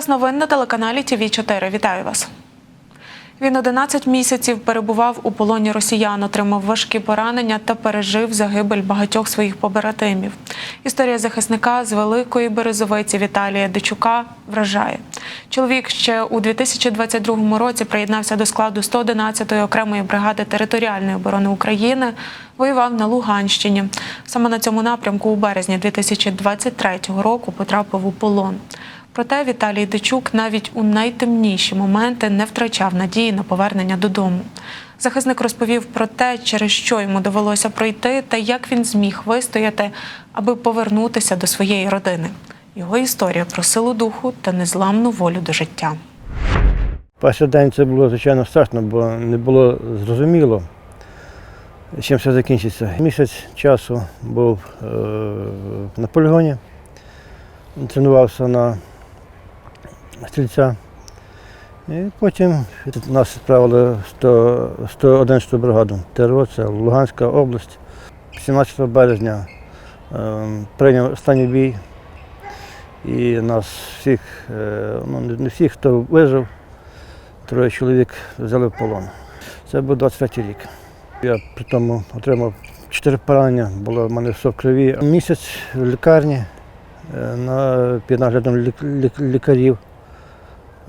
Час новин на телеканалі ТВ 4 Вітаю вас. Він 11 місяців перебував у полоні росіян, отримав важкі поранення та пережив загибель багатьох своїх побратимів. Історія захисника з великої березовиці Віталія Дичука вражає. Чоловік ще у 2022 році приєднався до складу 111-ї окремої бригади територіальної оборони України. Воював на Луганщині. Саме на цьому напрямку у березні 2023 року потрапив у полон. Проте Віталій Дичук навіть у найтемніші моменти не втрачав надії на повернення додому. Захисник розповів про те, через що йому довелося пройти, та як він зміг вистояти, аби повернутися до своєї родини. Його історія про силу духу та незламну волю до життя. Перший день це було, звичайно, страшно, бо не було зрозуміло, чим все закінчиться. Місяць часу був е, на полігоні, тренувався на стрільця. І потім нас відправили в 100 111 бригаду ТРО, це Луганська область. 17 березня е, прийняв останній бій. І нас всіх, е, ну не- всіх, хто вижив, троє чоловік взяли в полон. Це був 23 рік. Я при тому отримав чотири поранення, було в мене все в крові. Місяць в лікарні е, на, під наглядом лік- лік- лікарів.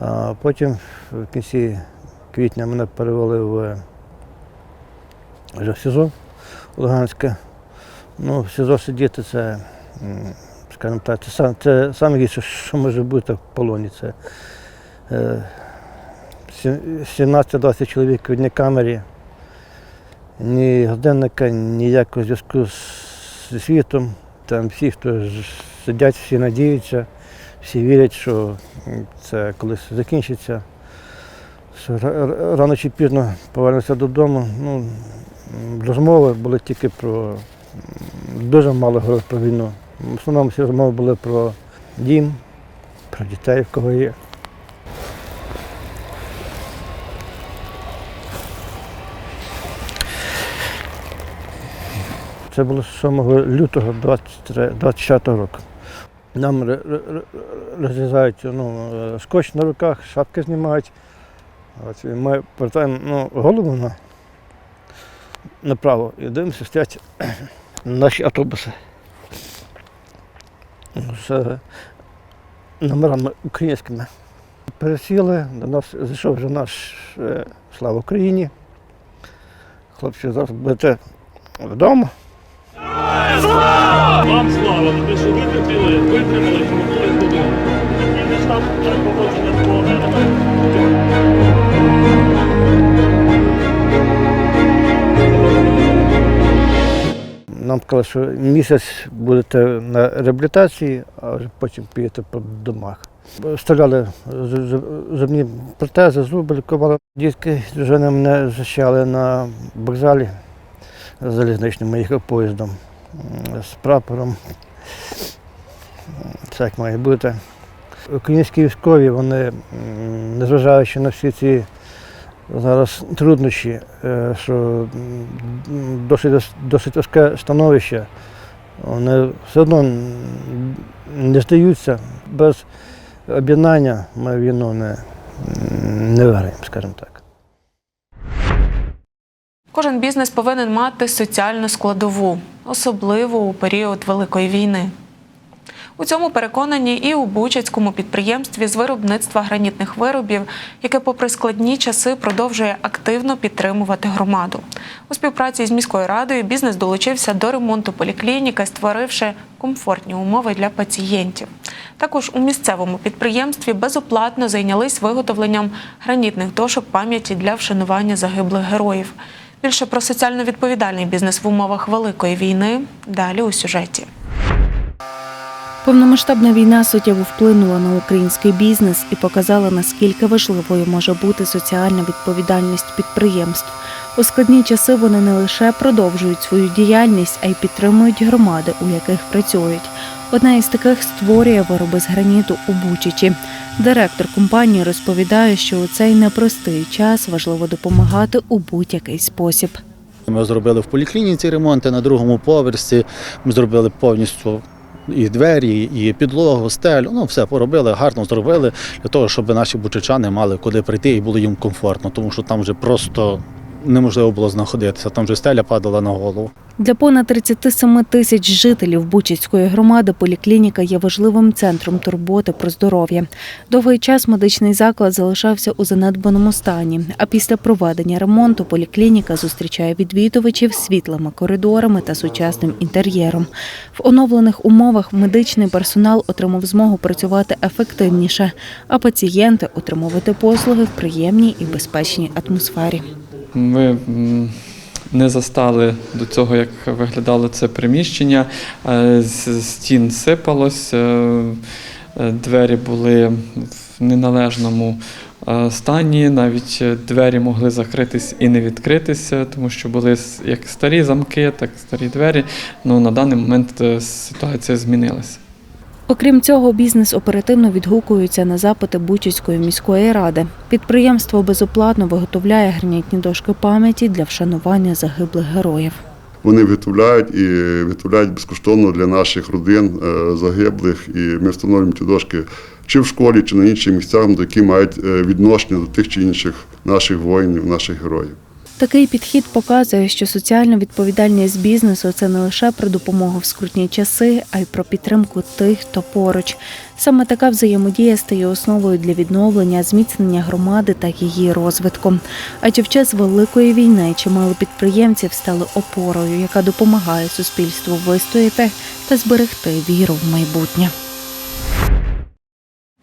А потім в кінці квітня мене перевели в е, вже в СІЗО Луганське. Ну, в СІЗО сидіти це, скажімо так, це, це саме що може бути в полоні. Це е, 17-20 чоловік в одній камері, ні годинника, ніякого зв'язку з- світом. Там всі, хто сидять, всі надіються, всі вірять, що це колись закінчиться. Що ра- ра- рано чи пізно повернуться додому. Ну, розмови були тільки про дуже мало говорили про війну. В основному всі розмови були про дім, про дітей, в кого є. Це було 7 лютого 23 24 року. Нам розрізають ну, е, скотч на руках, шапки знімають. Ми повертаємо ну, голову на, направо і дивимося, стоять наші автобуси. З номерами українськими. Пересіли, до нас зайшов вже наш е, слава Україні. Хлопці, зараз будете вдома. Вам слава, те, що витримали, витримали, що повернулись додому. Такий штаб так свого елементу. Нам сказали, що місяць будете на реабілітації, а потім підете по домах. Вставляли з- з- зубні протези, зуби лікували. Дітки дружини мене зустрічали на вокзалі залізничному, їхав поїздом з прапором. Це має бути. Українські військові, вони, незважаючи на всі ці зараз труднощі, е, що досить, досить важке становище, вони все одно не здаються. Без об'єднання ми війну не, не виграємо, скажімо так. Кожен бізнес повинен мати соціальну складову, особливо у період Великої війни. У цьому переконані і у Бучацькому підприємстві з виробництва гранітних виробів, яке, попри складні часи, продовжує активно підтримувати громаду. У співпраці з міською радою бізнес долучився до ремонту поліклініки, створивши комфортні умови для пацієнтів. Також у місцевому підприємстві безоплатно зайнялись виготовленням гранітних дошок пам'яті для вшанування загиблих героїв. Більше про соціально відповідальний бізнес в умовах великої війни далі у сюжеті. Повномасштабна війна суттєво вплинула на український бізнес і показала, наскільки важливою може бути соціальна відповідальність підприємств. У складні часи вони не лише продовжують свою діяльність, а й підтримують громади, у яких працюють. Одна із таких створює вироби з граніту у Бучичі. Директор компанії розповідає, що у цей непростий час важливо допомагати у будь-який спосіб. Ми зробили в поліклініці ремонти на другому поверсі. Ми зробили повністю і двері, і підлогу, стелю. Ну, все поробили, гарно зробили для того, щоб наші бучичани мали куди прийти і було їм комфортно, тому що там вже просто неможливо було знаходитися. Там вже стеля падала на голову. Для понад 37 тисяч жителів Бучицької громади поліклініка є важливим центром турботи про здоров'я. Довгий час медичний заклад залишався у занедбаному стані. А після проведення ремонту поліклініка зустрічає відвідувачів світлими коридорами та сучасним інтер'єром. В оновлених умовах медичний персонал отримав змогу працювати ефективніше, а пацієнти отримувати послуги в приємній і безпечній атмосфері. Ми не застали до цього, як виглядало це приміщення. Е, З стін сипалось, е, е, двері були в неналежному стані, навіть двері могли закритись і не відкритися, тому що були як старі замки, так і старі двері. Ну, на даний момент ситуація змінилася. Окрім цього, бізнес оперативно відгукується на запити Бучицької міської ради. Підприємство безоплатно виготовляє гранітні дошки пам'яті для вшанування загиблих героїв. Вони виготовляють і виготовляють безкоштовно для наших родин е, загиблих. І ми встановлюємо ці дошки чи в школі, чи на інших місцях, які мають е, відношення до тих чи інших наших воїнів, наших героїв. Такий підхід показує, що соціальна відповідальність бізнесу це не лише про допомогу в скрутні часи, а й про підтримку тих, хто поруч. Саме така взаємодія стає основою для відновлення, зміцнення громади та її розвитку. Адже в час великої війни чимало підприємців стали опорою, яка допомагає суспільству вистояти та зберегти віру в майбутнє.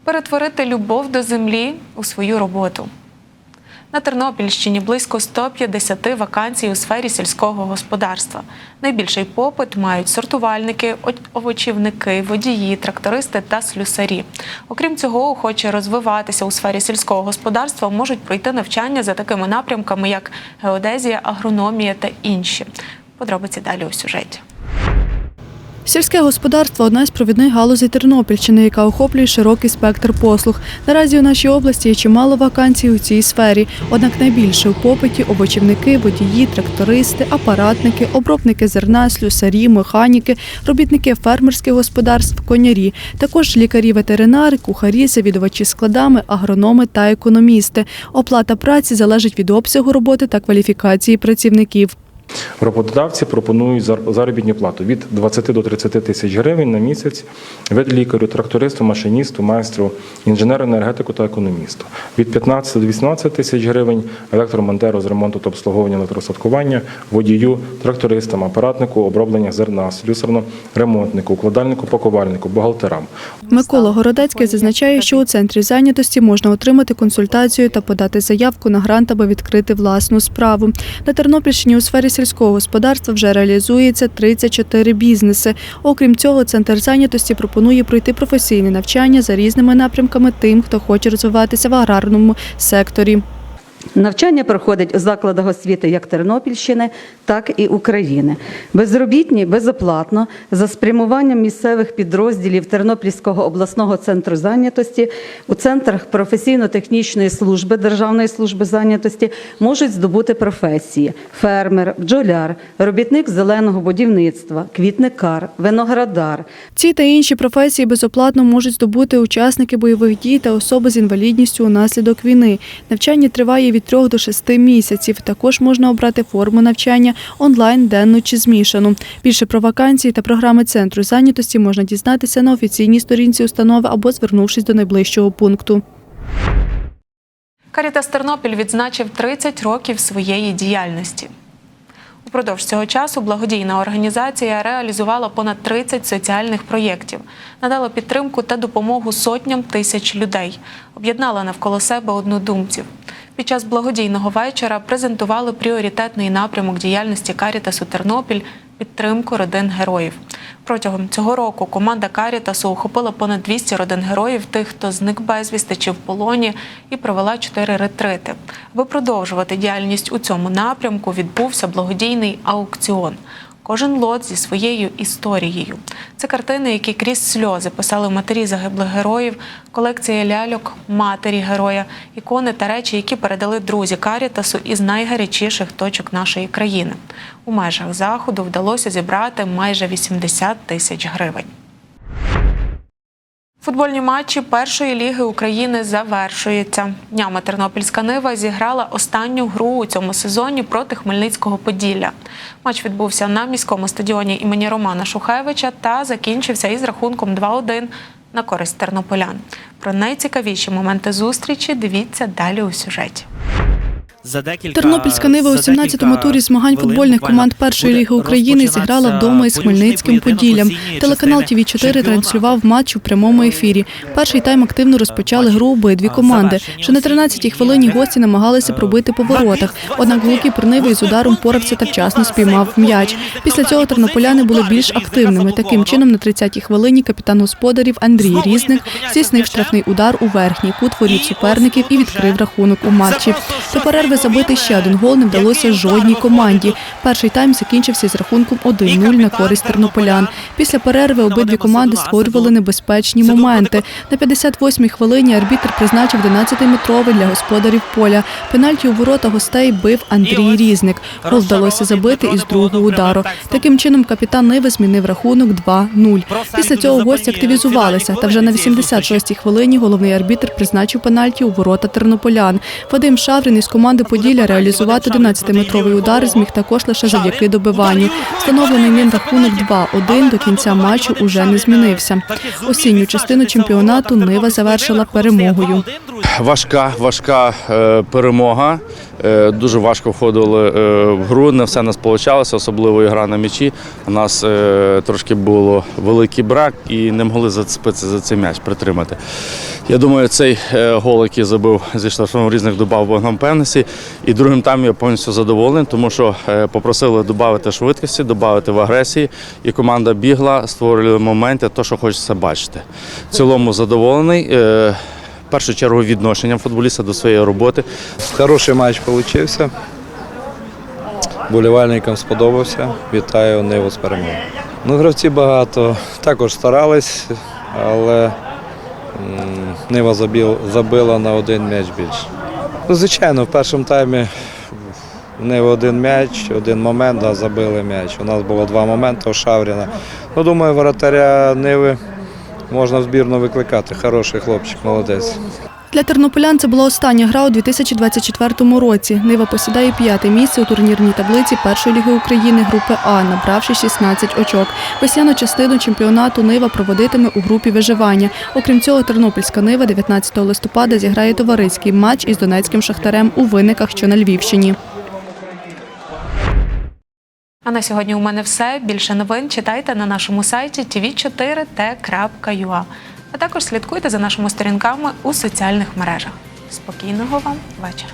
Перетворити любов до землі у свою роботу. На Тернопільщині близько 150 вакансій у сфері сільського господарства. Найбільший попит мають сортувальники, овочівники, водії, трактористи та слюсарі. Окрім цього, охоче розвиватися у сфері сільського господарства можуть пройти навчання за такими напрямками, як геодезія, агрономія та інші. Подробиці далі у сюжеті. Сільське господарство одна з провідних галузей Тернопільщини, яка охоплює широкий спектр послуг. Наразі у нашій області є чимало вакансій у цій сфері. Однак найбільше у попиті овочівники, водії, трактористи, апаратники, обробники зерна, слюсарі, механіки, робітники фермерських господарств, конярі, також лікарі-ветеринари, кухарі, завідувачі складами, агрономи та економісти. Оплата праці залежить від обсягу роботи та кваліфікації працівників. Роботодавці пропонують зар- заробітну плату від 20 до 30 тисяч гривень на місяць від лікарю, трактористу, машиністу, майстру, інженеру, енергетику та економісту. Від 15 до 18 тисяч гривень електромонтеру з ремонту та обслуговування електросадкування, водію, трактористам, апаратнику, оброблення зерна, слюсарно, ремонтнику, укладальнику, пакувальнику, бухгалтерам. Микола Городецький зазначає, що у центрі зайнятості можна отримати консультацію та подати заявку на грант, аби відкрити власну справу. На Тернопільщині у сфері сільського господарства вже реалізується 34 бізнеси. Окрім цього, центр зайнятості пропонує пройти професійне навчання за різними напрямками тим, хто хоче розвиватися в аграрному секторі. Навчання проходить у закладах освіти як Тернопільщини, так і України. Безробітні безоплатно за спрямуванням місцевих підрозділів Тернопільського обласного центру зайнятості у центрах професійно-технічної служби Державної служби зайнятості можуть здобути професії: фермер, бджоляр, робітник зеленого будівництва, квітникар, виноградар, Ці та інші професії безоплатно можуть здобути учасники бойових дій та особи з інвалідністю унаслідок війни. Навчання триває від 3 до 6 місяців. Також можна обрати форму навчання онлайн, денну чи змішану. Більше про вакансії та програми центру зайнятості можна дізнатися на офіційній сторінці установи або звернувшись до найближчого пункту. Карітас Тернопіль відзначив 30 років своєї діяльності. Упродовж цього часу благодійна організація реалізувала понад 30 соціальних проєктів, надала підтримку та допомогу сотням тисяч людей, об'єднала навколо себе однодумців. Під час благодійного вечора презентували пріоритетний напрямок діяльності Карітасу Тернопіль підтримку родин героїв. Протягом цього року команда Карітасу охопила понад 200 родин героїв, тих, хто зник безвісти чи в полоні, і провела чотири ретрити. Аби продовжувати діяльність у цьому напрямку, відбувся благодійний аукціон. Кожен лот зі своєю історією. Це картини, які крізь сльози писали матері загиблих героїв, колекція ляльок, матері героя, ікони та речі, які передали друзі Карітасу із найгарячіших точок нашої країни. У межах заходу вдалося зібрати майже 80 тисяч гривень. Футбольні матчі першої ліги України завершуються. Днями Тернопільська Нива зіграла останню гру у цьому сезоні проти Хмельницького Поділля. Матч відбувся на міському стадіоні імені Романа Шухевича та закінчився із рахунком 2-1 на користь тернополян. Про найцікавіші моменти зустрічі дивіться далі у сюжеті. За Тернопільська Нива у за 17-му турі змагань футбольних команд першої ліги України зіграла вдома із Хмельницьким Поділлям. Телеканал ТВ 4 транслював матч у прямому ефірі. Перший тайм активно розпочали гру обидві команди. Ще на 13-й хвилині гості намагалися пробити по воротах. Однак голкіпер Ниви із ударом порався та вчасно спіймав м'яч. Після цього тернополяни були більш активними. Таким чином, на 30-й хвилині капітан господарів Андрій Різник здійснив штрафний удар у верхній кут воріт суперників і відкрив рахунок у матчі. До перерви забити ще один гол не вдалося жодній команді. Перший тайм закінчився з рахунком 1-0 на користь тернополян. Після перерви обидві команди створювали небезпечні моменти. На 58-й хвилині арбітр призначив 11-метровий для господарів поля. Пенальті у ворота гостей бив Андрій Різник. Гол вдалося забити із другого удару. Таким чином капітан Ниви змінив рахунок 2-0. Після цього гості активізувалися. Та вже на 86-й хвилині головний арбітр призначив пенальті у ворота тернополян. Вадим Шаврин із команди Поділля реалізувати 11-метровий удар зміг також лише завдяки добиванню. Встановлений ним рахунок 2-1 до кінця матчу уже не змінився. Осінню частину чемпіонату Нива завершила перемогою. Важка, важка е, перемога. Е, дуже важко входили е, в гру. Не все нас вийшло, особливо гра на м'ячі. У нас трошки було великий брак і не могли зацепитися за цей м'яч, притримати. Я думаю, цей гол, який забив зі штрафного різних добав Богдан Пенесі. І другим таймом я повністю задоволений, тому що е, попросили додати швидкості, додати в агресії. І команда бігла, створювали моменти, то, що хочеться бачити. В цілому задоволений. Е, в першу чергу відношенням футболіста до своєї роботи. Хороший матч вийшов. Болівальникам сподобався. Вітаю Ниву з перемогою. Ну, гравці багато також старались, але Нива забила на один м'яч більше. Ну, звичайно, в першому таймі Нива один м'яч, один момент, а забили м'яч. У нас було два моменти у Шавріна. Ну, думаю, воротаря Ниви можна в збірну викликати. Хороший хлопчик, молодець. Для тернополян це була остання гра у 2024 році. Нива посідає п'яте місце у турнірній таблиці першої ліги України групи А, набравши 16 очок. Весняну частину чемпіонату Нива проводитиме у групі виживання. Окрім цього, тернопільська Нива 19 листопада зіграє товариський матч із донецьким шахтарем у виниках, що на Львівщині. А на сьогодні у мене все. Більше новин читайте на нашому сайті tv4t.ua а також слідкуйте за нашими сторінками у соціальних мережах. Спокійного вам вечора!